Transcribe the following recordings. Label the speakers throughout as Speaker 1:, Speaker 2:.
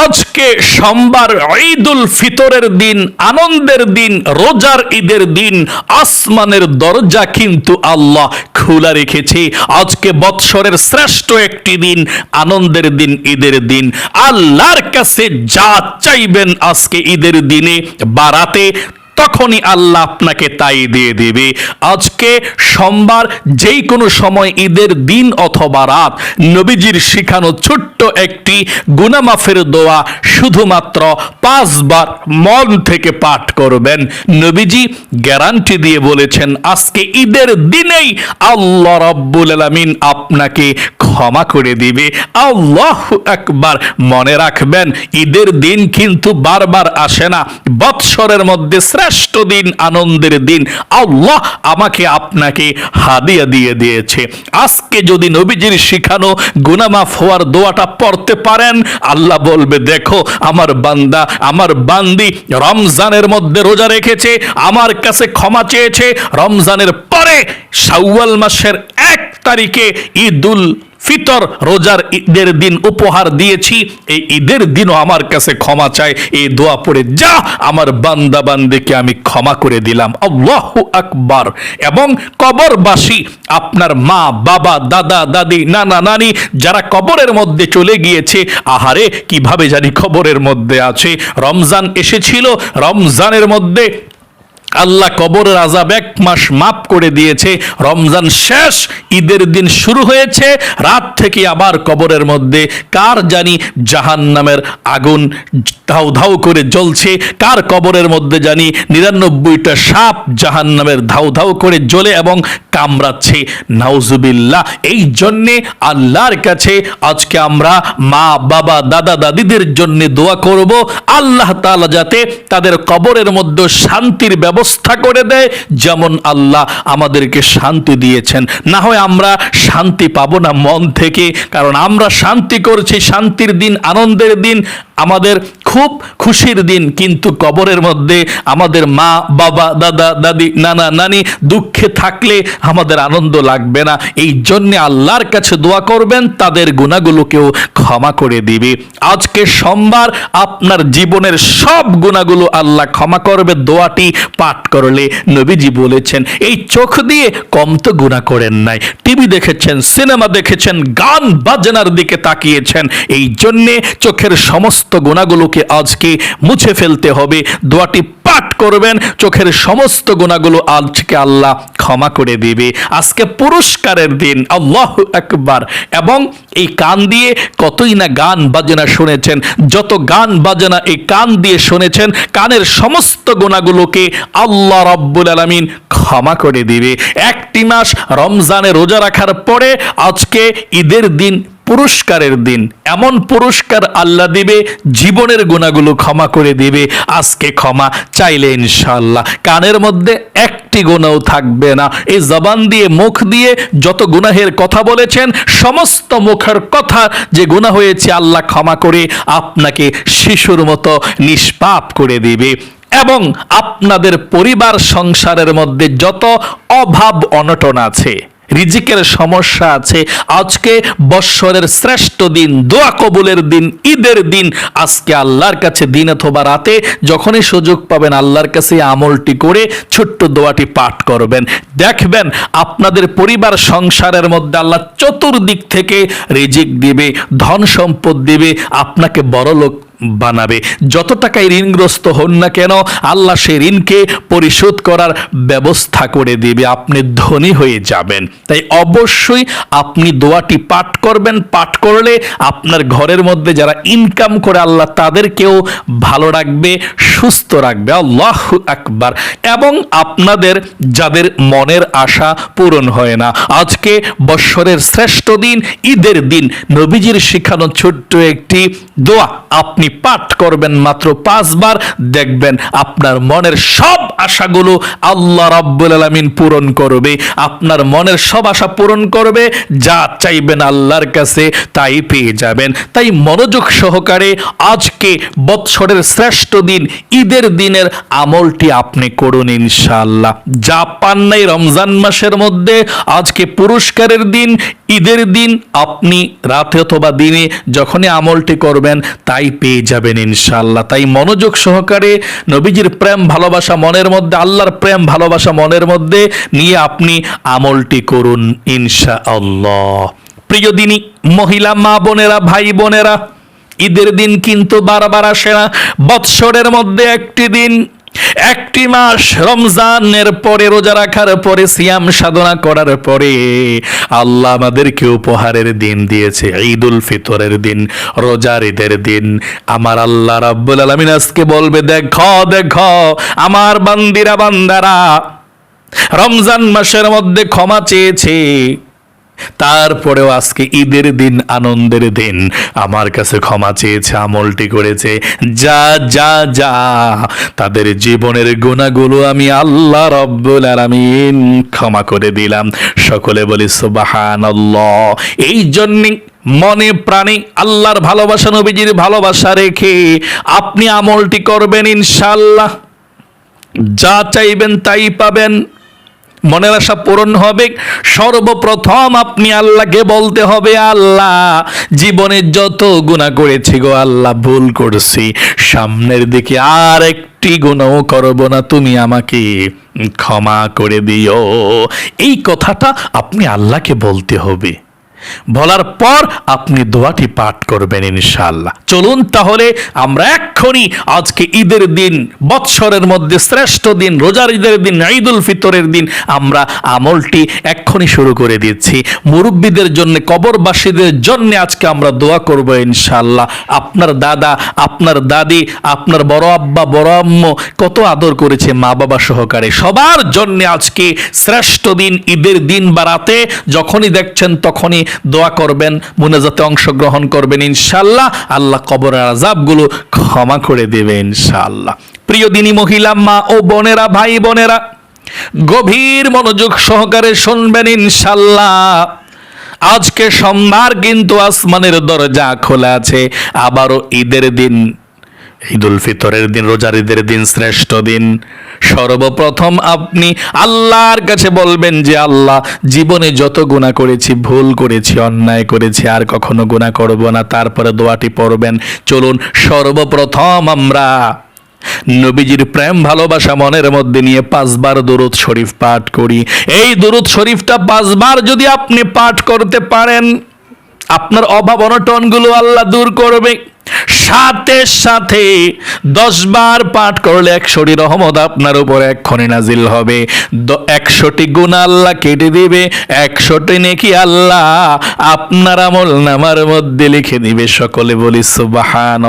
Speaker 1: আজকে সোমবার ঈদুল ফিতরের দিন, আনন্দের দিন, রোজার ঈদের দিন, আসমানের দরজা কিন্তু আল্লাহ খোলা রেখেছে। আজকে বৎসরের শ্রেষ্ঠ একটি দিন, আনন্দের দিন, ঈদের দিন। আল্লাহর কাছে যা চাইবেন আজকে ঈদের দিনে, বারাতে তখনই আল্লাহ আপনাকে তাই দিয়ে দেবে। আজকে সোমবার যেই কোনো সময় ঈদের দিন অথবা রাত নবীজির শিখানো ছোট্ট একটি গুনামাফের দোয়া শুধুমাত্র পাঁচবার মন থেকে পাঠ করবেন। নবীজি গ্যারান্টি দিয়ে বলেছেন, আজকে ঈদের দিনেই আল্লাহ রব্বুল আলামিন আপনাকে ক্ষমা করে দিবে। আল্লাহ একবার মনে রাখবেন, ঈদের দিন কিন্তু বারবার আসে না। বৎসরের মধ্যে শ্রেষ্ঠ দিন আনন্দের দিন। আল্লাহ আমাকে আপনাকে হাদিয়া দিয়ে দিয়েছে। আজকে যদি নবীজির শিখানো গুনামাফ হওয়ার দোয়াটা পড়তে পারেন, আল্লাহ বলবে, দেখো, আমার বান্দা, আমার বান্দি রমজানের মধ্যে রোজা রেখেছে, আমার কাছে ক্ষমা চেয়েছে। রমজানের পরে শাওয়াল মাসের এক তারিখে ঈদুল ফিতর, রোজার ঈদের দিন উপহার দিয়েছি। এই ঈদের দিনও আমার কাছে ক্ষমা চাই এই দোয়া পড়ে যা আমার বান্দা বান্দিকে আমি ক্ষমা করে দিলাম। আল্লাহু আকবার। এবং কবরবাসী, আপনার মা, বাবা, দাদা, দাদি, নানা, নানি, যারা কবরের মধ্যে চলে গিয়েছে, আহারে, কীভাবে জানি কবরের মধ্যে আছে। রমজান এসেছিল, রমজানের মধ্যে আল্লাহ কবরের আজাব এক মাস মাপ করে দিয়েছে। রমজান শেষ, ঈদের দিন শুরু হয়েছে। রাত থেকে আবার কবরের মধ্যে কার জানি জাহান নামের আগুন ধাউ ধাউ করে জ্বলছে। কার কবরের মধ্যে জানি নিরানব্বইটা সাপ জাহান নামের ধাউ ধাউ করে জ্বলে এবং কামড়াচ্ছে। নাউজুবিল্লাহ, এই জন্যে আল্লাহর কাছে আজকে আমরা মা, বাবা, দাদা, দাদিদের জন্য দোয়া করব। আল্লাহ তালা যাতে তাদের কবরের মধ্যে শান্তির ব্যবস্থা করে দেয়, যেমন আল্লাহ আমাদেরকে শান্তি দিয়েছেন। না হয় আমরা শান্তি পাবো না মন থেকে, কারণ আমরা শান্তি করছি, শান্তির দিন, আনন্দের দিন, আমাদের খুব খুশির দিন, কিন্তু কবরের মধ্যে আমাদের মা, বাবা, দাদা, দাদি, নানা, নানি দুঃখে থাকলে আমাদের আনন্দ লাগবে না। এই জন্যে আল্লাহর কাছে দোয়া করবেন, তাদের গুণাগুলোকেও ক্ষমা করে দিবে। আজকে সোমবার আপনার জীবনের সব গুণাগুলো আল্লাহ ক্ষমা করবে, দোয়াটি পাঠ করলে নবীজি বলেছেন, এই চোখ দিয়ে কম তো গুণা করেন নাই। টিভি দেখেছেন, সিনেমা দেখেছেন, গান বাজনার দিকে তাকিয়েছেন। এই জন্যে চোখের সমস্ত গুণাগুলোকে আজকে মুছে ফেলতে হবে। দোয়াটি পাঠ করবেন, চোখের সমস্ত গুণাগুলো আজকে আল্লাহ ক্ষমা করে দিবে। আজকে পুরস্কারের দিন, আল্লাহ একবার এবং এই কান দিয়ে কতই না গান বাজনা শুনেছেন, যত গান বাজনা এই কান দিয়ে শুনেছেন, কানের সমস্ত গুণাগুলোকে আল্লাহ রব্বুল আলমিন ক্ষমা করে দিবে। একটি মাস রমজানে রোজা রাখার পরে আজকে ঈদের দিন পুরস্কারের দিন। এমন পুরস্কার আল্লাহ দিবে, জীবনের গুণাগুলো ক্ষমা করে দিবে। আজকে ক্ষমা চাইলে ইনশাল্লাহ কানের মধ্যে একটি গুণাও থাকবে না। এই জবান দিয়ে, মুখ দিয়ে যত গুনাহের কথা বলেছেন, সমস্ত মুখের কথা যে গুণা হয়েছে আল্লাহ ক্ষমা করে আপনাকে শিশুর মতো নিষ্পাপ করে দিবে। এবং আপনাদের পরিবার সংসারের মধ্যে যত অভাব, অনটন আছে রিজিকের সমস্যা আছে। আজকে বৎসরের শ্রেষ্ঠ দিন, দোয়া কবুলের দিন, ঈদের দিন। আজকে আল্লাহর কাছে দিন অথবা রাতে যখনই সুযোগ পাবেন আল্লাহর কাছে আমলটি করে ছোট্ট দোয়াটি পাঠ করবেন। দেখবেন আপনাদের পরিবার, সংসারের মধ্যে আল্লাহ চতুর্দিক থেকে রিজিক দিবে, ধন সম্পদ দিবে, আপনাকে বড় লোক বানাবে। যত টাকায় ঋণগ্রস্ত হন না কেন, আল্লাহ সেই ঋণকে পরিশোধ করার ব্যবস্থা করে দেবে। আপনি ধনী হয়ে যাবেন। তাই অবশ্যই আপনি দোয়াটি পাঠ করবেন। পাঠ করলে আপনার ঘরের মধ্যে যারা ইনকাম করে, আল্লাহ তাদেরকেও ভালো রাখবে। সুস্থ রাখবে, আল্লাহ আকবার। এবং আপনাদের, যাদের মনের আশা পূরণ হয় না, আজকে বৎসরের শ্রেষ্ঠ দিন, ঈদের দিন, নবীজির শিখানো ছোট্ট একটি দোয়া আপনি পাঠ করবেন মাত্র পাঁচবার, দেখবেন আপনার মনের সব আশাগুলো আল্লাহ রাব্বুল আলামিন পূরণ করবে। আপনার মনের সব আশা পূরণ করবে, যা চাইবেন আল্লাহর কাছে, তাই পেয়ে যাবেন। তাই মনোযোগ সহকারে আজকে বৎসরের শ্রেষ্ঠ দিন ঈদের দিনের আমলটি আপনি করুন ইনশাআল্লাহ। যা পান নাই রমজান মাসের মধ্যে আজকে পুরস্কারের দিন, ঈদের দিন, আপনি রাতে অথবা দিনে যখনই আমলটি করবেন তাই পেয়ে যাবেন ইনশাআল্লাহ। তাই মনোযোগ সহকারে নবীজির প্রেম, ভালোবাসা মনের মধ্যে, আল্লাহর প্রেম, ভালোবাসা মনের মধ্যে নিয়ে আপনি আমলটি করুন ইনশাআল্লাহ। প্রিয় দিনী, মহিলা, মা বোনেরা, ভাই বোনেরা ঈদের দিন কিন্তু বারবার আসে না। বৎসরের মধ্যে একটি দিন, একটি মাস, রমজানের পরে রোজা রাখার পরে সিয়াম সাধনা করার পরে আল্লাহ আমাদেরকে উপহারের দিন দিয়েছে। ঈদ উল ফিতরের দিন, রোজার ঈদের দিন। আমার আল্লাহ রাব্বুল আলামিন আজকে বলবে, দেখো, দেখ, আমার বান্দিরা, বান্দারা, রমজান মাসের মধ্যে ক্ষমা চেয়েছে। তারপরেও আজকে ঈদের দিন আনন্দের দিন। আমার কাছে ক্ষমা চেয়েছে, আমলটি করেছে। যা যা যা, তাদের জীবনের গুণাগুলো আমি আল্লাহ রব্বুল আলামিন ক্ষমা করে দিলাম। সকলে বলি, সুবহানাল্লাহ। এই জন্যে মনে প্রাণে আল্লাহর ভালোবাসা, নবীজির ভালোবাসা রেখে আপনি আমলটি করবেন ইনশাআল্লাহ। যা চাইবেন তাই পাবেন। মনের আশা পূরণ হবে। সর্বপ্রথম আপনি আল্লাহকে বলতে হবে, আল্লাহ, জীবনে যত গুণা করেছি গো, আল্লাহ ভুল করছি। সামনের দিকে আর একটি গুণও করব না, তুমি আমাকে ক্ষমা করে দিও। এই কথাটা আপনি আল্লাহকে বলতে হবে। বলার পর আপনি দোয়াটি পাঠ করবেন ইনশাল্লাহ চলুন তাহলে আমরা এক্ষুনি আজকে ঈদের দিন, বৎসরের মধ্যে শ্রেষ্ঠ দিন, রোজার ঈদের দিন, ঈদুল ফিতরের দিন আমরা আমলটি এক্ষুনি শুরু করে দিচ্ছি। মুরব্বীদের জন্য, কবরবাসীদের জন্য আজকে আমরা দোয়া করব ইনশাল্লাহ আপনার দাদা, আপনার দাদি, আপনার বড় আব্বা, বড় আম্মু কত আদর করেছে মা বাবা সহকারে। সবার জন্য আজকে শ্রেষ্ঠ দিন, ঈদের দিন বা রাতে যখনই দেখছেন তখনই দোয়া করবেন, মুনাজাতে অংশগ্রহণ করবেন ইনশাল্লাহ আল্লাহ কবরের আজাবগুলো ক্ষমা করে দেবে ইনশাল্লাহ প্রিয় দিনী মহিলা, মা ও বোনেরা, ভাই বোনেরা, গভীর মনোযোগ সহকারে শুনবেন ইনশাল্লাহ আজকে সোমবার কিন্তু আসমানের দরজা খোলা আছে, আবারও ঈদের দিন। ঈদুল ফিতরের দিন রোজার ঈদের দিন, শ্রেষ্ঠ দিন। সর্বপ্রথম আপনি আল্লাহর কাছে বলবেন যে, আল্লাহ, জীবনে যত গুণা করেছি, ভুল করেছি, অন্যায় করেছি, আর কখনো গুণা করব না। তারপরে দোয়াটি পড়বেন। চলুন, সর্বপ্রথম আমরা নবীজির প্রেম, ভালোবাসা মনের মধ্যে নিয়ে পাঁচবার দরুদ শরীফ পাঠ করি। এই দরুদ শরীফটা পাঁচবার যদি আপনি পাঠ করতে পারেন, আপনার অভাব অনটনগুলো আল্লাহ দূর করবে। সাথে সাথে দশ বার পাঠ করলে একশোটি রহমত আপনার উপর এক্ষণে নাজিল হবে। একশোটি গুণ আল্লাহ কেটে দিবে, একশোটি নেকি আল্লাহ আপনার আমল নামার মধ্যে লিখে দিবে। সকলে বলি সুবাহান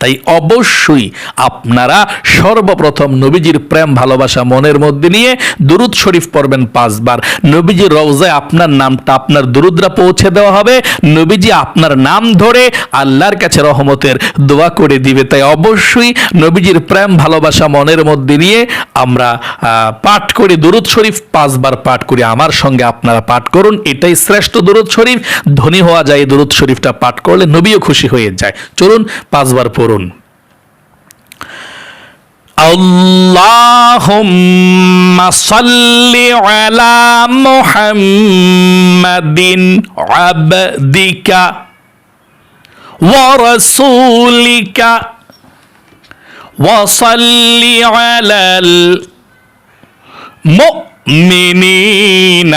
Speaker 1: তাই অবশ্যই আপনারা সর্বপ্রথম নবীজির প্রেম, ভালোবাসা মনের মধ্যে নিয়ে দুরুদ শরীফ পড়বেন পাঁচবার। নবীজির রওজায় আপনার নামটা, আপনার দুরুদরা পৌঁছে দেওয়া হবে। নবীজি আপনার নাম ধরে আল্লাহর কাছে রহমতের দোয়া করে দিবে তাই অবশ্যই নবীজির প্রেম ভালোবাসা মনের মধ্যে নিয়ে আমরা আহ, পাঠ করি দুরুদ শরীফ পাঁচবার পাঠ করি আমার সঙ্গে আপনারা পাঠ করুন এটাই শ্রেষ্ঠ দুরুদ শরীফ ধনী হওয়া যায় এই দুরুদ শরীফটা পাঠ করলে নবীও খুশি হয়ে যায় চলুন পাঁচবার পড়ুন اللهم صل على محمد عبدك ورسولك وصل على المؤمنين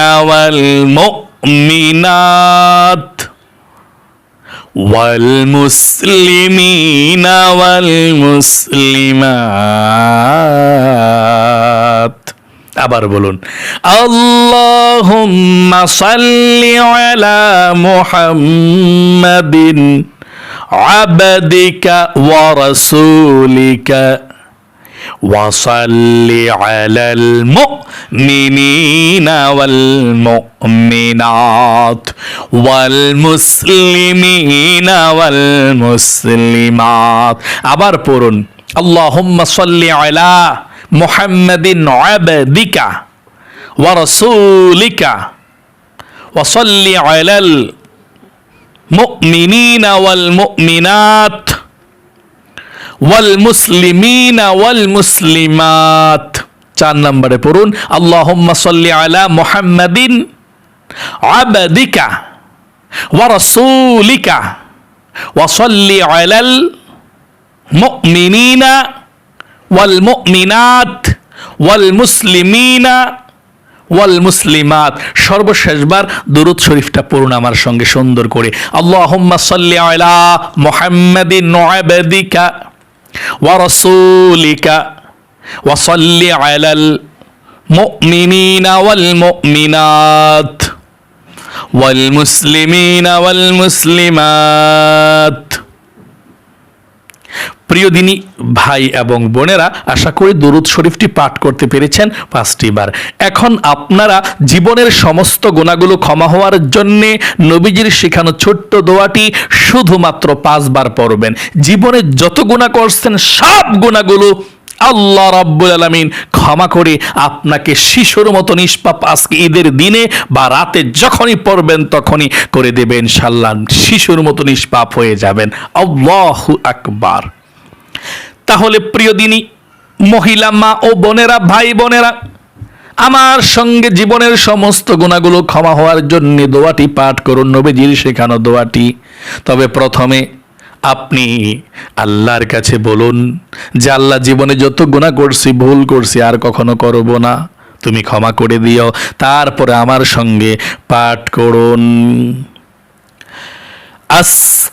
Speaker 1: والمؤمنات والمسلمين والمسلمات আবার বলুন আল্লাহুম্মা সাল্লি আলা মুহাম্মাদিন আবদিকা ওয়া রাসূলিকা وصل على المؤمنين والمؤمنات والمسلمين والمسلمات আবার পড়ুন اللهم صل على محمد عبدك ورسولك وصل على المؤمنين والمؤمنات ওয়াল মুসলিমিনা ওয়াল মুসলিমাত চার নম্বরে পড়ুন আল্লাহুম্মা সাল্লি আলা মুহাম্মাদিন আবদিকা ওয়া রাসূলিকা ওয়া সাল্লি আলাল মুমিনিনা ওয়াল মুমিনাত ওয়াল মুসলিমিনা ওয়াল মুসলিমাত। সর্বশেষবার দুরুদ শরীফটা পড়ুন আমার সঙ্গে সুন্দর করে। আল্লাহুম্মা সাল্লি আলা মুহাম্মাদিন আবদিকা ওয়া রাসূলিকা ওয়া সাল্লি আলাল মুমিনিনা ওয়াল মুমিনাত। ওয়াল মুসলিমাত। প্রিয় দিনী, ভাই এবং বোনেরা, আশা করি দরুদ শরীফটি পাঠ করতে পেরেছেন পাঁচটি বার। এখন আপনারা জীবনের সমস্ত গুণাগুলো ক্ষমা হওয়ার জন্যে নবীজির শেখানো ছোট্ট দোয়াটি শুধুমাত্র পাঁচবার পড়বেন। জীবনে যত গুণা করছেন, সব গুণাগুলো আল্লাহ রাব্বুল আলামিন ক্ষমা করে আপনাকে শিশুর মতো নিষ্পাপ আজকে ঈদের দিনে বা রাতে যখনই পড়বেন তখনই করে দেবেন ইনশাল্লাহ শিশুর মতো নিষ্পাপ হয়ে যাবেন। আল্লাহু আকবার। তাহলে প্রিয় দিনী, মহিলা মা ও বোনেরা, ভাই বোনেরা, আমার সঙ্গে জীবনের সমস্ত গুণাগুলো ক্ষমা হওয়ার জন্য দোয়াটি পাঠ করুন, নবীজির শেখানো দোয়াটি। তবে প্রথমে আপনি আল্লাহর কাছে বলুন যে, আল্লাহ জীবনে যত গুণা করছি, ভুল করছি, আর কখনো করব না। তুমি ক্ষমা করে দিও, তারপরে আমার সঙ্গে পাঠ করুন। আস্তাগফিরুল্লাহাল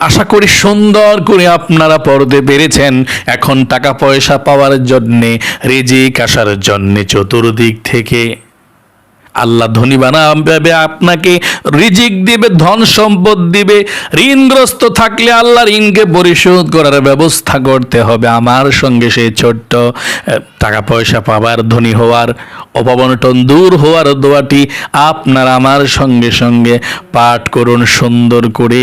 Speaker 1: আশা করি সুন্দর করে আপনারা পড়তে পেরেছেন এখন টাকা পয়সা পাওয়ার জন্যে, রেজিক আসার জন্যে, চতুর্দিক থেকে আল্লাহ ধনী বানাবে আপনাকে রিজিক দিবে, ধন সম্পদ দিবে। ঋণগ্রস্ত থাকলে আল্লাহ ঋণকে পরিশোধ করার ব্যবস্থা করতে হবে। আমার সঙ্গে সেই ছোট্ট টাকা পয়সা পাবার ধনী হওয়ার অপবনটন দূর হওয়ার দোয়াটি আপনার আমার সঙ্গে সঙ্গে পাঠ করুন, সুন্দর করে।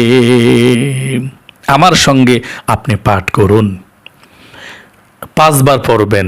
Speaker 1: আমার সঙ্গে আপনি পাঠ করুন। পাঁচবার পড়বেন।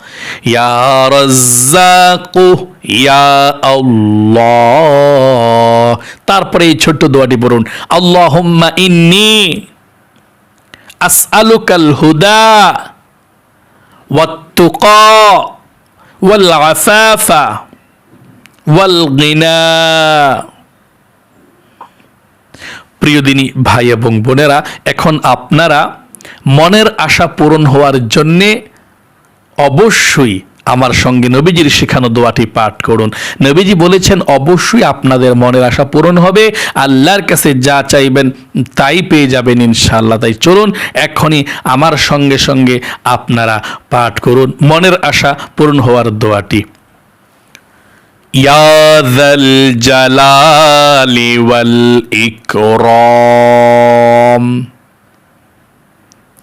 Speaker 1: ইয়া রাজ্জাকু ইয়া আল্লাহ তারপরে এই ছোট্ট দোয়াটি পড়ুন আল্লাহুম্মা ইন্নি আসআলুকাল হুদা ওয়াত্তুকা ওয়াল আফাফা ওয়াল গিনা প্রিয় দিনী, ভাই এবং বোনেরা, এখন আপনারা মনের আশা পূরণ হওয়ার জন্যে অবশ্যই আমার সঙ্গে নবীজির শেখানো দোয়াটি পাঠ করুন। নবীজি বলেছেন, অবশ্যই আপনাদের মনের আশা পূরণ হবে। আল্লাহর কাছে যা চাইবেন তাই পেয়ে যাবেন ইনশাআল্লাহ। তাই চলুন, এখনই আমার সঙ্গে সঙ্গে আপনারা পাঠ করুন। মনের আশা পূরণ হওয়ার দোয়াটি। ইয়াদাল জালালি ওয়াল ইকরাম।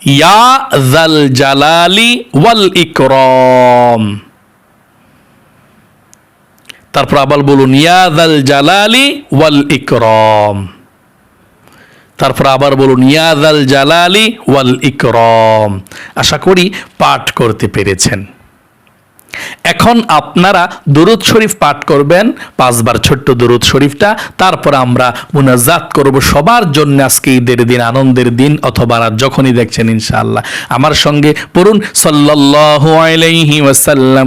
Speaker 1: ইয়া জাল জালালি ওয়াল ইকরম। তারপর আবার বলুন, ইয়া জাল জালালি ওয়াল ইকরম। তারপর আবার বলুন ইয়াদ আল জালালি ওয়াল ইকরম। আশা করি পাঠ করতে পেরেছেন। এখন আপনারা দুরুদ শরীফ পাঠ করবেন, পাঁচবার ছোট্ট দুরুদ শরীফটা, তারপর আমরা মুনাজাত করব সবার জন্য আজকে ঈদের দিন, আনন্দের দিন অথবা যখনই দেখছেন ইনশাআল্লাহ। আমার সঙ্গে পড়ুন, সাল্লাল্লাহু আলাইহি ওয়াসাল্লাম,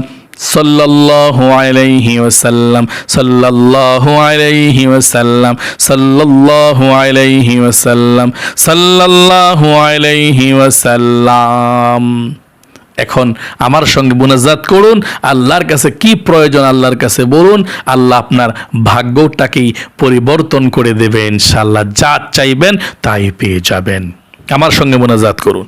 Speaker 1: সাল্লাল্লাহু আলাইহি ওয়াসাল্লাম, সাল্লাল্লাহু আলাইহি ওয়াসাল্লাম, সাল্লাল্লাহু আলাইহি ওয়াসাল্লাম, সাল্লাল্লাহু আলাইহি ওয়াসাল্লাম। এখন আমার সঙ্গে মুনাজাত করুন, আল্লাহর কাছে কি প্রয়োজন আল্লাহর কাছে বলুন, আল্লাহ আপনার ভাগ্যটাকেই পরিবর্তন করে দেবেন ইনশাল্লাহ যা চাইবেন তাই পেয়ে যাবেন। আমার সঙ্গে মুনাজাত করুন।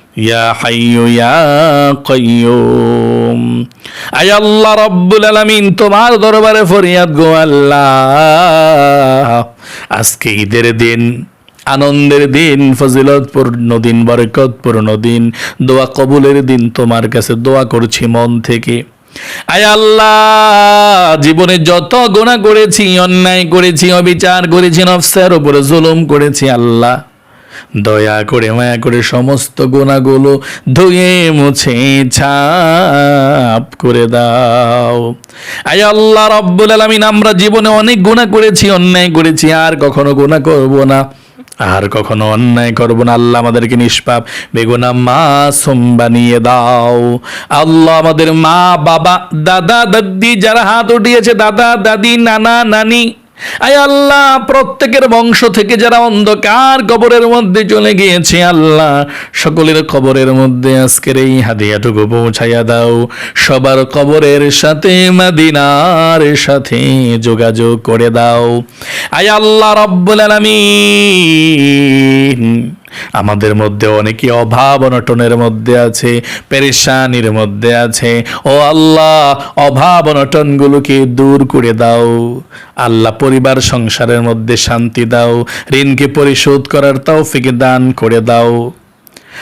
Speaker 1: ইয়া হাইয়ু ইয়া কাইয়ুম। আয় আল্লাহ রব্বুল আলামিন, তোমার দরবারে ফরিয়াদ গো আল্লাহ। আজকে ঈদের দিন, আনন্দের দিন, ফজিলতপূর্ণ দিন, বরকতপূর্ণ দিন, দোয়া কবুলের দিন তোমার কাছে দোয়া করছি মন থেকে। আয় আল্লাহ, জীবনে যত গোনা করেছি, অন্যায় করেছি, অবিচার করেছি, নফসের উপরে জুলুম করেছি আল্লাহ। দয়া করে মায়া করে সমস্ত গোনাগুলো ধুয়ে মুছে, ছাপ করে দাও। আয় আল্লাহ রব্বুল আলামিন, আমরা জীবনে অনেক গুনাহ করেছি, অন্যায় করেছি, আর কখনো গুনাহ করব না। আর কখনো অন্যায় করব না। আল্লাহ আমাদেরকে নিষ্পাপ, বেগুনা মাসুম বানিয়ে দাও। আল্লাহ আমাদের মা, বাবা, দাদা, দাদি, যারা হাত উঠিয়েছে, দাদা, দাদি, নানা, নানি আয় আল্লাহ, প্রত্যেকের বংশ থেকে যারা অন্ধকার কবরের মধ্যে চলে গিয়েছে, আল্লাহ, সকলের কবরের মধ্যে আজকের এই হাদিয়াটুকু পৌঁছাইয়া দাও। সবার কবরের সাথে, মাদিনার সাথে যোগাযোগ করে দাও। আয় আল্লাহ, রব্বুল আলামিন। আমাদের মধ্যে অনেকে অভাব, অনটনের মধ্যে আছে, পেরেশানির মধ্যে আছে। ও আল্লাহ, অভাব, অনটনগুলোকে দূর করে দাও। আল্লাহ পরিবার সংসারের মধ্যে শান্তি দাও, ঋণকে পরিশোধ করার তৌফিক দান করে দাও।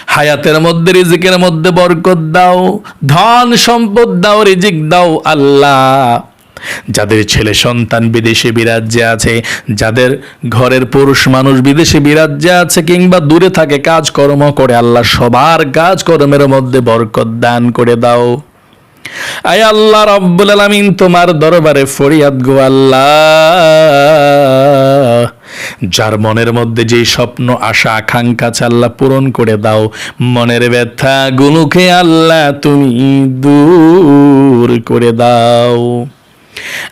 Speaker 1: হায়াতের মধ্যে, রিজিকের মধ্যে বরকত দাও, ধন সম্পদ দাও, রিজিক দাও আল্লাহ। যাদের ছেলে সন্তান বিদেশে বিরাজ্যে আছে, যাদের ঘরের পুরুষ মানুষ বিদেশে বিরাজ্যে আছে কিংবা দূরে থাকে, কাজকর্ম করে আল্লাহ সবার কাজকর্মের মধ্যে বরকত দান করে দাও। আয় আল্লাহ রব্বুল আলামিন, তোমার দরবারে ফরিয়াদ গো আল্লাহ। যার মনের মধ্যে যে স্বপ্ন, আশা, আকাঙ্ক্ষা আল্লাহ পূরণ করে দাও। মনের ব্যথা গুলোকে আল্লাহ তুমি দূর করে দাও।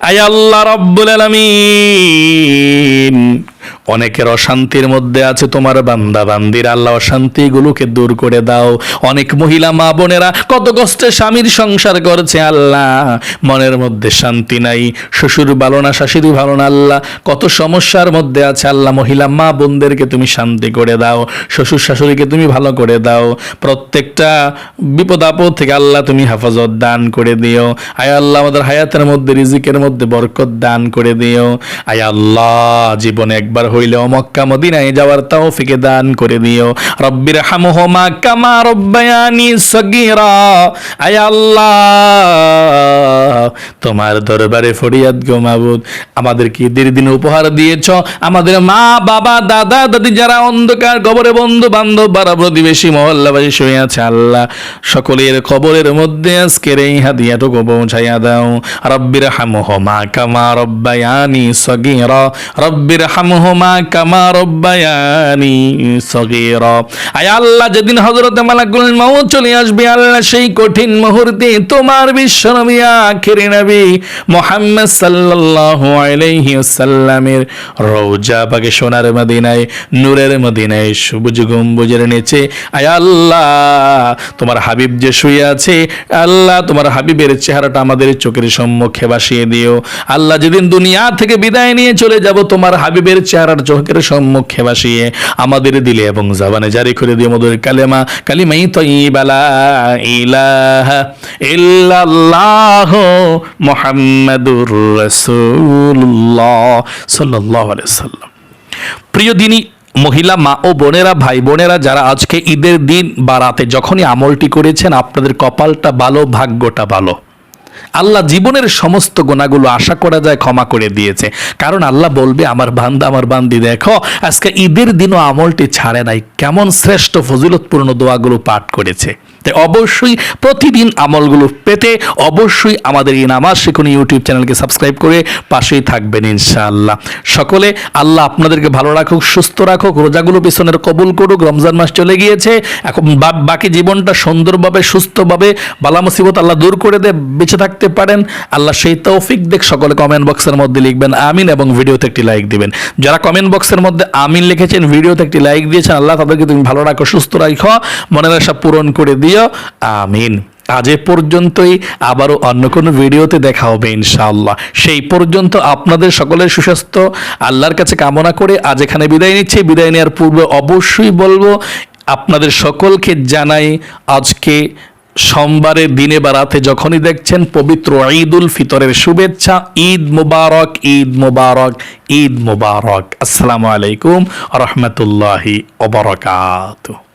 Speaker 1: আয় আল্লাহ রব্বুল আলামিন। অনেকের অশান্তির মধ্যে আছে তোমার বান্দা। বান্দির আল্লাহ অশান্তিগুলোকে দূর করে দাও। অনেক মহিলা মা বোনেরা কত কষ্টে স্বামীর সংসার করছে আল্লাহ। মনের মধ্যে শান্তি নাই। শ্বশুর ভালো না, শাশুড়ি ভালো না, আল্লাহ। কত সমস্যার মধ্যে আছে আল্লাহ। মহিলা মা বোনদেরকে তুমি শান্তি করে দাও। শ্বশুর শাশুড়িকে তুমি ভালো করে দাও। প্রত্যেকটা বিপদ আপদ থেকে আল্লাহ তুমি হেফাজত দান করে দিও। আয় আল্লাহ, আমাদের হায়াতের মধ্যে, রিজিকের মধ্যে বরকত দান করে দিও। আয় আল্লাহ, জীবনে একবার হইলেও মক্কা মদিনায় যাওয়ার তৌফিকে দান করে দিও। রব্বির হামহুমা কামা রব্বায়ানি সগীরা। আয় আল্লাহ, তোমার দরবারে ফরিয়াদ গো মাবুদ। আমাদেরকে ঈদের দিন উপহার দিয়েছ? আমাদের মা, বাবা, দাদা, দাদি যারা অন্ধকার কবরে বন্ধু বান্ধব পাড়া প্রতিবেশী মহল্লাবাসী শুয়ে আছে, আল্লাহ সকলের কবরের মধ্যে আজকের এই হাদিয়াটুকু পৌঁছাইয়া দাও। রব্বির হামহুমা কামা রব্বায়ানি সগীরা। রব্বির আল্লাহ, যেদিন মালাকুল চলে আসবে, আল্লাহ সেই কঠিন মুহূর্তে তোমার আখির নবী রওজা পাকে সোনার মদিনায়, নূরের মদিনায়, সবুজ গম্বুজের আয় আল্লাহ, তোমার হাবিব যে শুয়ে আছে, আল্লাহ তোমার হাবিবের চেহারাটা আমাদের চোখের সম্মুখে বাসিয়ে দিও। আল্লাহ, যেদিন দুনিয়া থেকে বিদায় নিয়ে চলে যাব, তোমার হাবিবের চেহারার চোখের সম্মুখে বাসিয়ে আমাদের দিলে এবং জাবানে জারি করে দিয়ে মধুর কালেমা, কালিমাই তৈবালা, ইলাহা ইল্লাল্লাহ মুহাম্মাদুর রাসূলুল্লাহ সাল্লাল্লাহু আলাইহি সাল্লাম। প্রিয় দিনী, মহিলা মা ও বোনেরা, ভাই বোনেরা, যারা আজকে ঈদের দিন বা রাতে যখনই আমলটি করেছেন, আপনাদের কপালটা ভালো, ভাগ্যটা ভালো। আল্লাহ জীবনের সমস্ত গোনাগুলো আশা করা যায় ক্ষমা করে দিয়েছে। কারণ আল্লাহ বলবে, আমার বান্দা, আমার বান্দি, দেখো, আজকে ঈদের দিনও আমলটি ছাড়ে নাই। কেমন শ্রেষ্ঠ ফজিলতপূর্ণ দোয়াগুলো পাঠ করেছে। তাই অবশ্যই প্রতিদিন আমলগুলো পেতে অবশ্যই আমাদের এই নামাজ শিখুন ইউটিউব চ্যানেলকে সাবস্ক্রাইব করে পাশেই থাকবেন ইনশাআল্লাহ। সকলে আল্লাহ আপনাদেরকে ভালো রাখুক, সুস্থ রাখুক, রোজাগুলো পিছনের কবুল করুক, রমজান মাস চলে গিয়েছে, এখন বাকি জীবনটা সুন্দরভাবে, সুস্থভাবে, বালা মুসিবত আল্লাহ দূর করে দে, বেঁচে থাকতে পারেন। আল্লাহ সেই তৌফিক দেখ, সকলে কমেন্ট বক্সের মধ্যে লিখবেন আমিন এবং ভিডিওতে একটি লাইক দিবেন। যারা কমেন্ট বক্সের মধ্যে আমিন লিখেছেন ভিডিওতে একটি লাইক দিয়েছেন, আল্লাহ তাদেরকে তুমি ভালো রাখো, সুস্থ রাখো, মনের আশা পূরণ করে দিও। আমিন। আজ এ পর্যন্তই। আবারও অন্য কোনো ভিডিওতে দেখা হবে ইনশাআল্লাহ। সেই পর্যন্ত আপনাদের সকলের সুস্বাস্থ্য, আল্লাহর কাছে কামনা করে আজ এখানে বিদায় নিচ্ছি। বিদায় নেওয়ার পূর্বে অবশ্যই বলব, আপনাদের সকলকে জানাই আজকে সোমবারের দিনে বা রাতে যখনই দেখছেন পবিত্র ঈদ উল ফিতরের শুভেচ্ছা, ঈদ মুবারক ঈদ মুবারক ঈদ মুবারক। আসসালামু আলাইকুম রহমতুল্লাহি ওবরাকাতুহ